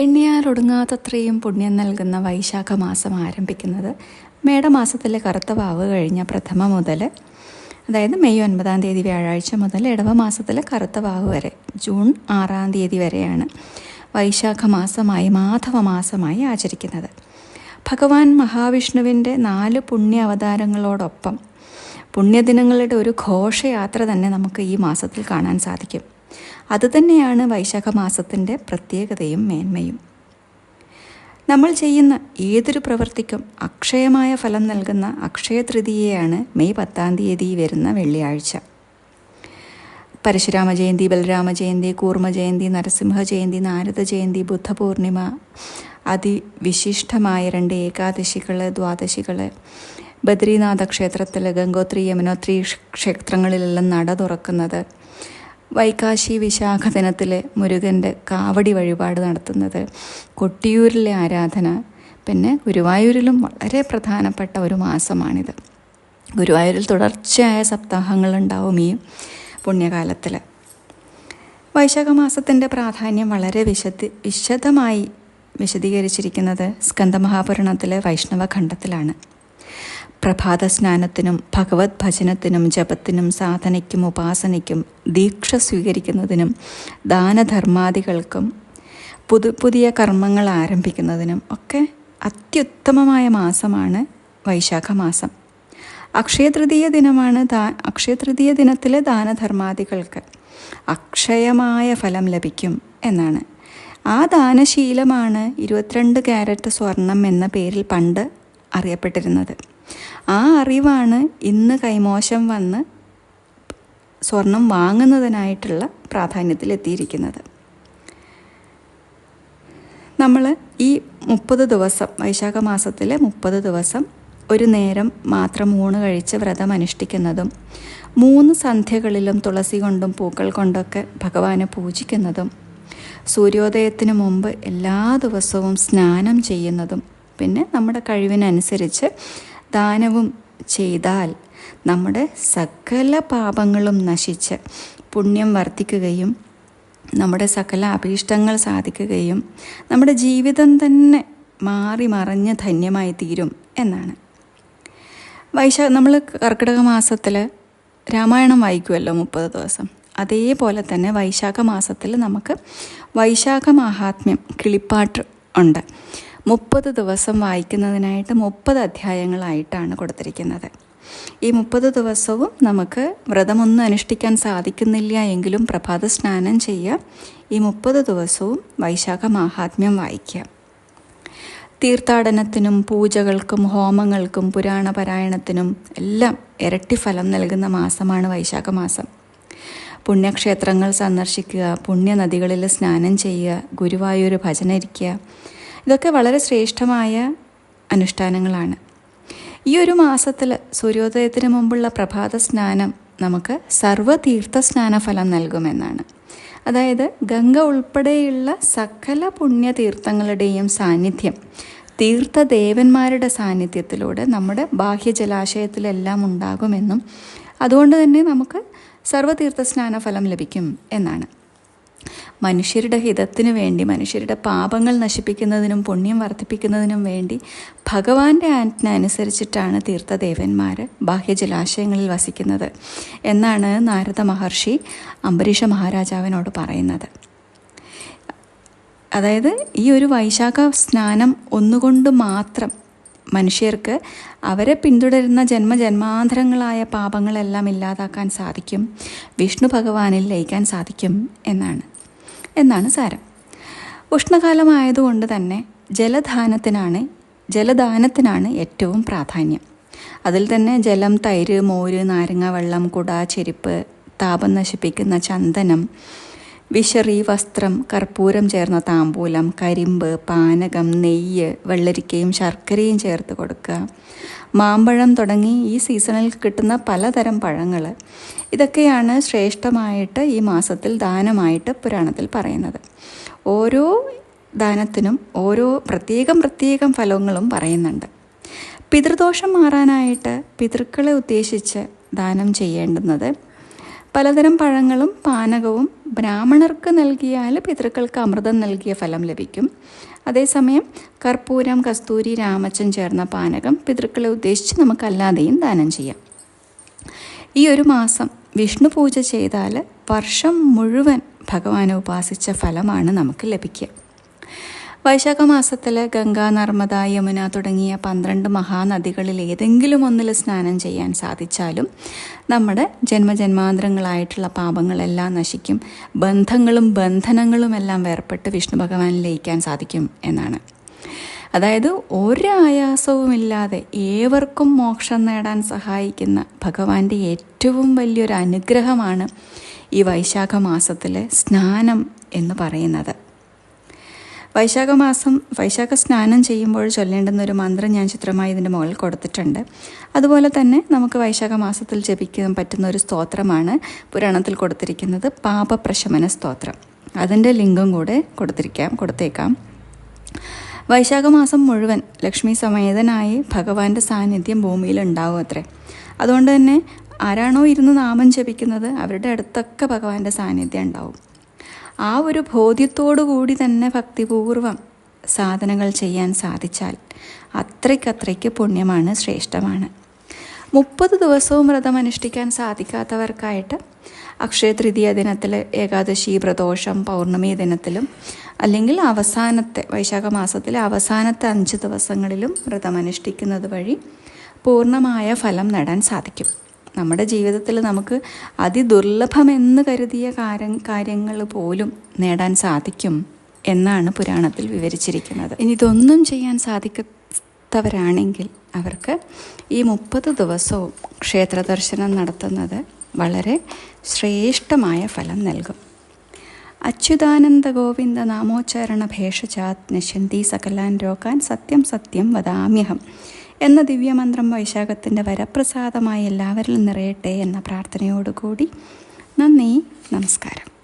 എണ്ണിയാലൊടുങ്ങാത്തത്രയും പുണ്യം നൽകുന്ന വൈശാഖ മാസം ആരംഭിക്കുന്നത് മേടമാസത്തിലെ കറുത്ത വാവ് കഴിഞ്ഞ പ്രഥമ മുതൽ അതായത് മെയ് ഒൻപതാം തീയതി വ്യാഴാഴ്ച മുതൽ ഇടവ മാസത്തിലെ കറുത്ത വാവ് വരെ ജൂൺ ആറാം തീയതി വരെയാണ് വൈശാഖ മാസമായി മാധവ മാസമായി ആചരിക്കുന്നത്. ഭഗവാൻ മഹാവിഷ്ണുവിന്റെ നാല് പുണ്യ അവതാരങ്ങളോടൊപ്പം പുണ്യദിനങ്ങളുടെ ഒരു ഘോഷയാത്ര തന്നെ നമുക്ക് ഈ മാസത്തിൽ കാണാൻ സാധിക്കും. അതുതന്നെയാണ് വൈശാഖ മാസത്തിന്റെ പ്രത്യേകതയും മേന്മയും. നമ്മൾ ചെയ്യുന്ന ഏതൊരു പ്രവൃത്തിക്കും അക്ഷയമായ ഫലം നൽകുന്ന അക്ഷയതൃതീയയാണ് മെയ് പത്താം തീയതി വരുന്ന വെള്ളിയാഴ്ച. പരശുരാമ ജയന്തി ബലരാമ ജയന്തി കൂർമ്മ ജയന്തി നരസിംഹ ജയന്തി നാരദ ജയന്തി ബുദ്ധപൂർണിമ അതിവിശിഷ്ടമായ രണ്ട് ഏകാദശികൾ ദ്വാദശികൾ ബദ്രീനാഥ ക്ഷേത്രത്തിൽ ഗംഗോത്രി യമുനോത്രി ക്ഷേത്രങ്ങളിലെല്ലാം നട തുറക്കുന്നത് വൈകാശി വിശാഖ ദിനത്തിലെ മുരുകന്റെ കാവടി വഴിപാട് നടത്തുന്നത് കൊട്ടിയൂരിലെ ആരാധന പിന്നെ ഗുരുവായൂരിലും വളരെ പ്രധാനപ്പെട്ട ഒരു മാസമാണിത്. ഗുരുവായൂരിൽ തുടർച്ചയായ സപ്താഹങ്ങളുണ്ടാവും ഈ പുണ്യകാലത്തിൽ വൈശാഖ മാസത്തിന്റെ പ്രാധാന്യം വളരെ വിശദ വിശദമായി വിശദീകരിച്ചിരിക്കുന്നത് സ്കന്ദമഹാപുരാണത്തിലെ വൈഷ്ണവ ഖണ്ഡത്തിലാണ്. പ്രഭാത സ്നാനത്തിനും ഭഗവത് ഭജനത്തിനും ജപത്തിനും സാധനയ്ക്കും ഉപാസനയ്ക്കും ദീക്ഷ സ്വീകരിക്കുന്നതിനും ദാനധർമാദികൾക്കും പുതു പുതിയ കർമ്മങ്ങൾ ആരംഭിക്കുന്നതിനും ഒക്കെ അത്യുത്തമമായ മാസമാണ് വൈശാഖ മാസം അക്ഷയതൃതീയ ദിനമാണ് ദാ അക്ഷയതൃതീയ ദിനത്തിലെ ദാനധർമാദികൾക്ക് അക്ഷയമായ ഫലം ലഭിക്കും എന്നാണ്. ആ ദാനശീലമാണ് ഇരുപത്തിരണ്ട് ക്യാരറ്റ് സ്വർണം എന്ന പേരിൽ പണ്ട് അറിയപ്പെട്ടിരുന്നത്. ആ അറിവാണ് ഇന്ന് കൈമോശം വന്ന് സ്വർണം വാങ്ങുന്നതിനായിട്ടുള്ള പ്രാധാന്യത്തിലെത്തിയിരിക്കുന്നത്. നമ്മൾ ഈ മുപ്പത് ദിവസം വൈശാഖ മാസത്തിലെ മുപ്പത് ദിവസം ഒരു നേരം മാത്രം ഊണ് കഴിച്ച് വ്രതം അനുഷ്ഠിക്കുന്നതും മൂന്ന് സന്ധ്യകളിലും തുളസി കൊണ്ടും പൂക്കൾ കൊണ്ടൊക്കെ ഭഗവാനെ പൂജിക്കുന്നതും സൂര്യോദയത്തിന് മുമ്പ് എല്ലാ ദിവസവും സ്നാനം ചെയ്യുന്നതും പിന്നെ നമ്മുടെ കഴിവിനനുസരിച്ച് ദാനവും ചെയ്താൽ നമ്മുടെ സകല പാപങ്ങളും നശിച്ച് പുണ്യം വർദ്ധിക്കുകയും നമ്മുടെ സകല അഭീഷ്ടങ്ങൾ സാധിക്കുകയും നമ്മുടെ ജീവിതം തന്നെ മാറി മറിഞ്ഞ് ധന്യമായി തീരും എന്നാണ്. വൈശാ നമ്മൾ കർക്കിടക മാസത്തിൽ രാമായണം വായിക്കുമല്ലോ മുപ്പത് ദിവസം. അതേപോലെ തന്നെ വൈശാഖ മാസത്തിൽ നമുക്ക് വൈശാഖ മാഹാത്മ്യം കിളിപ്പാട്ട് ഉണ്ട്. മുപ്പത് ദിവസം വായിക്കുന്നതിനായിട്ട് മുപ്പത് അധ്യായങ്ങളായിട്ടാണ് കൊടുത്തിരിക്കുന്നത്. ഈ മുപ്പത് ദിവസവും നമുക്ക് വ്രതമൊന്നും അനുഷ്ഠിക്കാൻ സാധിക്കുന്നില്ല എങ്കിലും പ്രഭാത സ്നാനം ചെയ്യുക ഈ മുപ്പത് ദിവസവും വൈശാഖ മാഹാത്മ്യം വായിക്കുക. തീർത്ഥാടനത്തിനും പൂജകൾക്കും ഹോമങ്ങൾക്കും പുരാണ പാരായണത്തിനും എല്ലാം ഇരട്ടി ഫലം നൽകുന്ന മാസമാണ് വൈശാഖ മാസം. പുണ്യക്ഷേത്രങ്ങൾ സന്ദർശിക്കുക പുണ്യനദികളിൽ സ്നാനം ചെയ്യുക ഗുരുവായൂർ ഭജന ഇരിക്കുക ഇതൊക്കെ വളരെ ശ്രേഷ്ഠമായ അനുഷ്ഠാനങ്ങളാണ്. ഈ ഒരു മാസത്തിൽ സൂര്യോദയത്തിന് മുമ്പുള്ള പ്രഭാത സ്നാനം നമുക്ക് സർവതീർത്ഥ സ്നാന ഫലം നൽകുമെന്നാണ്. അതായത് ഗംഗ ഉൾപ്പെടെയുള്ള സകല പുണ്യതീർത്ഥങ്ങളുടെയും സാന്നിധ്യം തീർത്ഥദേവന്മാരുടെ സാന്നിധ്യത്തിലൂടെ നമ്മുടെ ബാഹ്യ ബാഹ്യജലാശയത്തിലെല്ലാം ഉണ്ടാകുമെന്നും അതുകൊണ്ട് തന്നെ നമുക്ക് സർവതീർത്ഥ സ്നാന ഫലം ലഭിക്കും എന്നാണ്. മനുഷ്യരുടെ ഹിതത്തിനു വേണ്ടി മനുഷ്യരുടെ പാപങ്ങൾ നശിപ്പിക്കുന്നതിനും പുണ്യം വർദ്ധിപ്പിക്കുന്നതിനും വേണ്ടി ഭഗവാന്റെ ആജ്ഞ അനുസരിച്ചിട്ടാണ് തീർത്ഥദേവന്മാർ ബാഹ്യജലാശയങ്ങളിൽ വസിക്കുന്നത് എന്നാണ് നാരദ മഹർഷി അംബരീഷ മഹാരാജാവിനോട് പറയുന്നത്. അതായത് ഈ ഒരു വൈശാഖ സ്നാനം ഒന്നുകൊണ്ട് മാത്രം മനുഷ്യർക്ക് അവരെ പിന്തുടരുന്ന ജന്മജന്മാന്തരങ്ങളായ പാപങ്ങളെല്ലാം ഇല്ലാതാക്കാൻ സാധിക്കും വിഷ്ണു ഭഗവാനിൽ ലയിക്കാൻ സാധിക്കും എന്നാണ്. എന്നാണ് സാരം. ഉഷ്ണകാലമായതുകൊണ്ട് തന്നെ ജലദാനത്തിനാണ് ജലദാനത്തിനാണ് ഏറ്റവും പ്രാധാന്യം. അതിൽ തന്നെ ജലം തൈര് മോര് നാരങ്ങ വെള്ളം കുട ചെരുപ്പ് താപം നശിപ്പിക്കുന്ന ചന്ദനം വിശറി വസ്ത്രം കർപ്പൂരം ചേർന്ന താമ്പൂലം കരിമ്പ് പാനകം നെയ്യ് വെള്ളരിക്കയും ശർക്കരയും ചേർത്ത് കൊടുക്കുക. മാമ്പഴം തുടങ്ങി ഈ സീസണിൽ കിട്ടുന്ന പലതരം പഴങ്ങൾ. ഇതൊക്കെയാണ് ശ്രേഷ്ഠമായിട്ട് ഈ മാസത്തിൽ ദാനമായിട്ട് പുരാണത്തിൽ പറയുന്നത്. ഓരോ ദാനത്തിനും ഓരോ പ്രത്യേകം പ്രത്യേകം ഫലങ്ങളും പറയുന്നുണ്ട്. പിതൃദോഷം മാറാനായിട്ട് പിതൃക്കളെ ഉദ്ദേശിച്ച് ദാനം ചെയ്യേണ്ടുന്നത് പലതരം പഴങ്ങളും പാനകവും ബ്രാഹ്മണർക്ക് നൽകിയാൽ പിതൃക്കൾക്ക് അമൃതം നൽകിയ ഫലം ലഭിക്കും. അതേസമയം കർപ്പൂരം കസ്തൂരി രാമച്ചൻ ചേർന്ന പാനകം പിതൃക്കളെ ഉദ്ദേശിച്ച് നമുക്കല്ലാതെയും ദാനം ചെയ്യാം. ഈ ഒരു മാസം വിഷ്ണു പൂജ ചെയ്താൽ വർഷം മുഴുവൻ ഭഗവാനെ ഉപാസിച്ച ഫലമാണ് നമുക്ക് ലഭിക്കുക. വൈശാഖ മാസത്തിൽ ഗംഗ നർമ്മദ യമുന തുടങ്ങിയ പന്ത്രണ്ട് മഹാനദികളിൽ ഏതെങ്കിലും ഒന്നിൽ സ്നാനം ചെയ്യാൻ സാധിച്ചാലും നമ്മുടെ ജന്മജന്മാന്തരങ്ങളായിട്ടുള്ള പാപങ്ങളെല്ലാം നശിക്കും. ബന്ധങ്ങളും ബന്ധനങ്ങളും എല്ലാം വേർപെട്ട് വിഷ്ണു ഭഗവാനിൽ ലയിക്കാൻ സാധിക്കും എന്നാണ്. അതായത് ഒരു ആയാസവുമില്ലാതെ ഏവർക്കും മോക്ഷം നേടാൻ സഹായിക്കുന്ന ഭഗവാന്റെ ഏറ്റവും വലിയൊരു അനുഗ്രഹമാണ് ഈ വൈശാഖ മാസത്തിലെ സ്നാനം എന്ന് പറയുന്നത്. വൈശാഖ മാസം വൈശാഖ സ്നാനം ചെയ്യുമ്പോൾ ചൊല്ലേണ്ടുന്ന ഒരു മന്ത്രം ഞാൻ ചിത്രമായി ഇതിന്റെ മുകളിൽ കൊടുത്തിട്ടുണ്ട്. അതുപോലെ തന്നെ നമുക്ക് വൈശാഖ മാസത്തിൽ ജപിക്കാൻ പറ്റുന്ന ഒരു സ്തോത്രമാണ് പുരാണത്തിൽ കൊടുത്തിരിക്കുന്നത് പാപപ്രശമന സ്തോത്രം. അതിന്റെ ലിങ്കും കൂടെ കൊടുത്തിരിക്കാം കൊടുത്തേക്കാം. വൈശാഖ മാസം മുഴുവൻ ലക്ഷ്മി സമേതനായി ഭഗവാന്റെ സാന്നിധ്യം ഭൂമിയിൽ ഉണ്ടാവും അത്രേ. അതുകൊണ്ട് തന്നെ ആരാണോ ഇരുന്ന് നാമം ജപിക്കുന്നത് അവരുടെ അടുത്തൊക്കെ ഭഗവാന്റെ സാന്നിധ്യം ഉണ്ടാവും. ആ ഒരു ബോധ്യത്തോടു കൂടി തന്നെ ഭക്തിപൂർവം സാധനങ്ങൾ ചെയ്യാൻ സാധിച്ചാൽ അത്രയ്ക്കത്രയ്ക്ക് പുണ്യമാണ് ശ്രേഷ്ഠമാണ്. മുപ്പത് ദിവസവും വ്രതം അനുഷ്ഠിക്കാൻ സാധിക്കാത്തവർക്കായിട്ട് അക്ഷയ തൃതീയ ദിനത്തിൽ ഏകാദശി പ്രദോഷം പൗർണമി ദിനത്തിലും അല്ലെങ്കിൽ അവസാനത്തെ വൈശാഖ മാസത്തിലെ അവസാനത്തെ അഞ്ച് ദിവസങ്ങളിലും വ്രതം അനുഷ്ഠിക്കുന്നത് വഴി പൂർണമായ ഫലം നേടാൻ സാധിക്കും. നമ്മുടെ ജീവിതത്തിൽ നമുക്ക് അതിദുർലഭമെന്ന് കരുതിയ കാര്യം കാര്യങ്ങൾ പോലും നേടാൻ സാധിക്കും എന്നാണ് പുരാണത്തിൽ വിവരിച്ചിരിക്കുന്നത്. ഇനി ഇതൊന്നും ചെയ്യാൻ സാധിക്കാത്തവരാണെങ്കിൽ അവർക്ക് ഈ മുപ്പത് ദിവസവും ക്ഷേത്ര ദർശനം നടത്തുന്നത് വളരെ ശ്രേഷ്ഠമായ ഫലം നൽകും. അച്യുതാനന്ദ ഗോവിന്ദ നാമോച്ചാരണ ഭേഷജാത് നിശന്തി സകലാൻ രോഗാൻ സത്യം സത്യം വദാമ്യഹം. എന്ന ദിവ്യമന്ത്രം വൈശാഖത്തിന്റെ വരപ്രസാദമായി എല്ലാവരിലും നിറയട്ടെ എന്ന പ്രാർത്ഥനയോടുകൂടി നന്ദി നമസ്കാരം.